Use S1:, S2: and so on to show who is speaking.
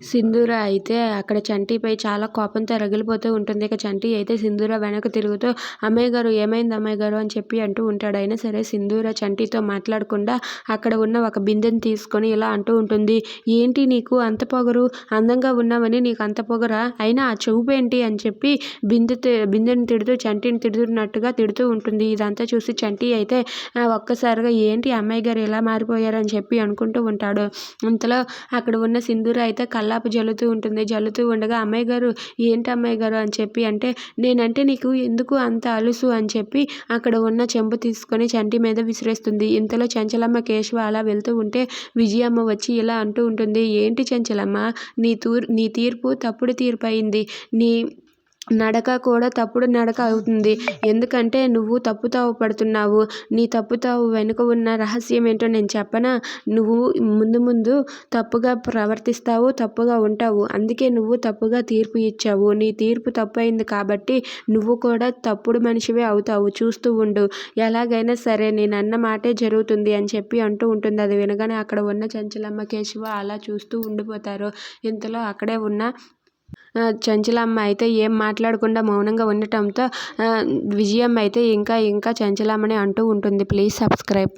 S1: సింధూర అయితే అక్కడ చంటిపై చాలా కోపంతో రగిలిపోతూ ఉంటుంది. ఇక చంటి అయితే సింధూర వెనక తిరుగుతూ అమ్మాయి గారు ఏమైంది అమ్మాయి గారు? అని చెప్పి అంటూ ఉంటాడు. అయినా సరే సింధూర చంటితో మాట్లాడకుండా అక్కడ ఉన్న ఒక బిందెని తీసుకొని ఇలా అంటూ ఉంటుంది ఏంటి నీకు అంత పొగరు? అందంగా ఉన్నావని నీకు అంత పొగరా? అయినా ఆ చూపు ఏంటి? అని చెప్పి బిందె బిందెని తిడుతూ చంటిని తిడుతున్నట్టుగా తిడుతూ ఉంటుంది. ఇదంతా చూసి చంటి అయితే ఒక్కసారిగా ఏంటి అమ్మాయి గారు ఎలా మారిపోయారని చెప్పి అనుకుంటూ ఉంటాడు. ఇంతలో అక్కడ ఉన్న సింధూర అయితే కల్లాపు జల్లుతూ ఉంటుంది. జల్లుతూ ఉండగా అమ్మాయి గారు ఏంటి అమ్మాయి గారు? అని చెప్పి అంటే నేనంటే నీకు ఎందుకు అంత అలుసు? అని చెప్పి అక్కడ ఉన్న చెంబు తీసుకొని చంటి మీద విసిరేస్తుంది. ఇంతలో చంచలమ్మ కేశవ అలా వెళ్తూ ఉంటే విజయమ్మ వచ్చి ఇలా అంటూ ఉంటుంది ఏంటి చంచలమ్మ? నీ తూర్ నీ తీర్పు తప్పుడు తీర్పు అయింది నీ నడక కూడా తప్పుడు నడక అవుతుంది. ఎందుకంటే నువ్వు తప్పుతావు పడుతున్నావు. నీ తప్పుతావు వెనుక ఉన్న రహస్యం ఏంటో నేను చెప్పనా? నువ్వు ముందు ముందు తప్పుగా ప్రవర్తిస్తావు తప్పుగా ఉంటావు. అందుకే నువ్వు తప్పుగా తీర్పు ఇచ్చావు. నీ తీర్పు తప్పు అయింది కాబట్టి నువ్వు కూడా తప్పుడు మనిషివే అవుతావు. చూస్తూ ఉండు. ఎలాగైనా సరే నేను అన్న మాటే జరుగుతుంది అని చెప్పి అంటూ ఉంటుంది. అది వినగానే అక్కడ ఉన్న చంచలమ్మ కేశవ అలా చూస్తూ ఉండిపోతారు. ఇంతలో అక్కడే ఉన్న చంచలమ్మ అయితే ఏం మాట్లాడకుండా మౌనంగా ఉండటంతో విజయమ్మ అయితే ఇంకా ఇంకా చంచలమ్మని అంటూ ఉంటుంది. Please subscribe.